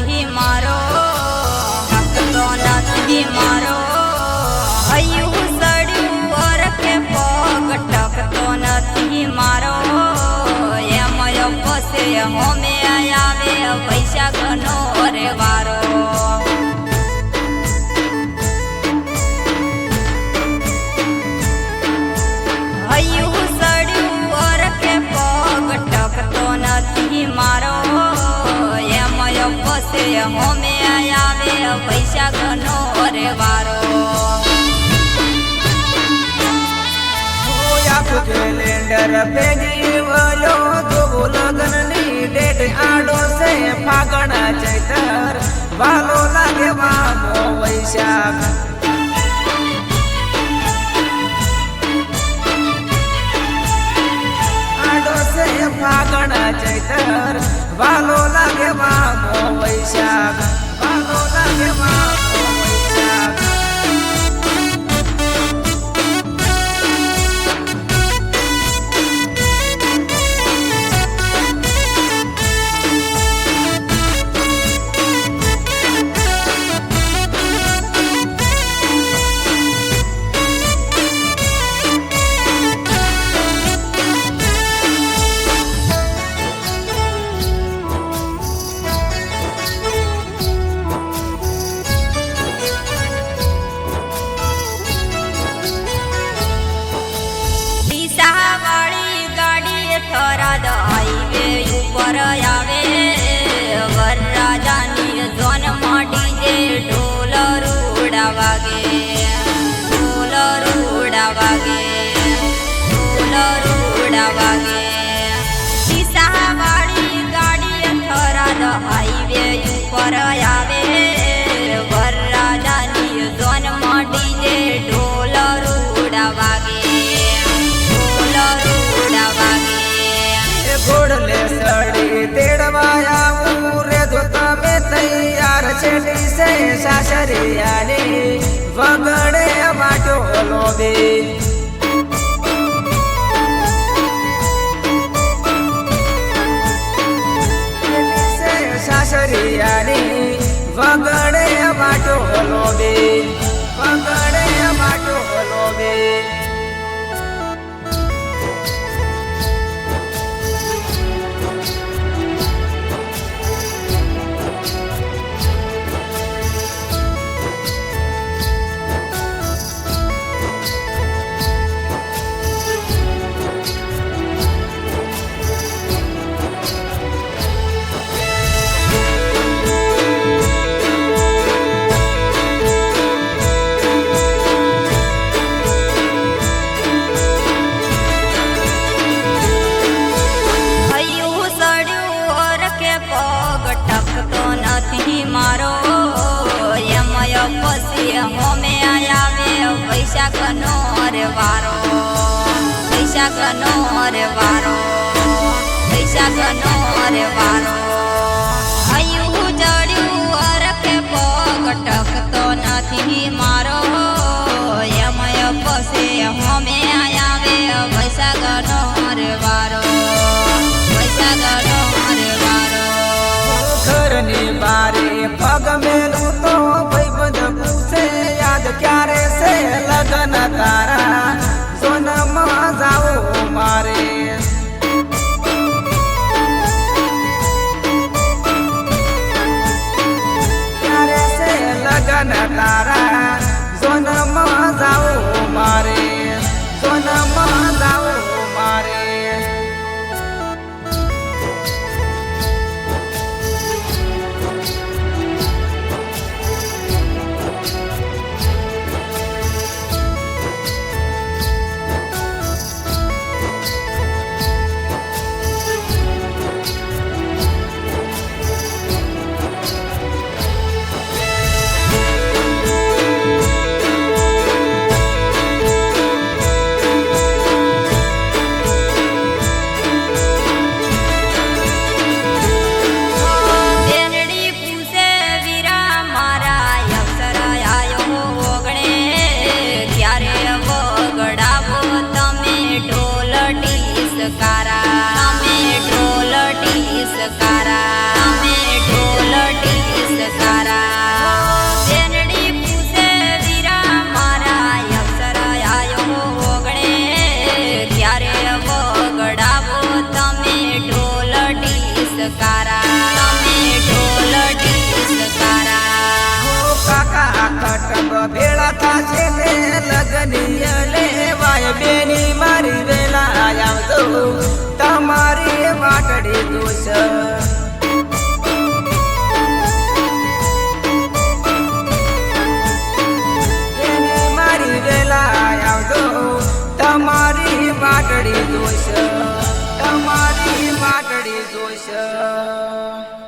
નથી મારો હકતો નથી મારો. હૈયું સડ્યું ઓરખે પગ ટકતો નથી મારો. એમ પસે હોમે આવે પૈસા ઘનો રે વારો. પસે હોમે આવે વૈશાખનો અરે વારો કેલેન્ડર ભેગી વયો તો લગ્નની ડેટ આડો છે, ફાગણ ચૈતર. વાલો લાગે મામો વૈશાખ. ચૈતર વાલો લાગે મામો વૈશાખ વાલો લાગે મામો ઉપર આવે વરરાજાની જોન મોટી જે ઢોલ રૂડા વાગે. હાઈવે ઉપર સાસરિયાની વગડે વાટો લોબે. સાસરિયાની વગડે વાટો લોબે. વગડે વૈશાખનો રે વારો વૈશાખનો રે વારો વૈશાખનો રે વારો હૈયું ચડ્યું ઓરખે પગ ટકતો નથી મારો. એમય પછી હોમે આવે વૈશાખનો રે વારો વૈશાખનો રે વારો ઘરની બારે પગ મેલું tatara ખટબ ભેળા થાશે ને લગનીય લેવાય બેની મારી વેલા આવતો તમારી વાટડી દોષ તમારી વાટડી દોષ તમારી વાટડી દોષ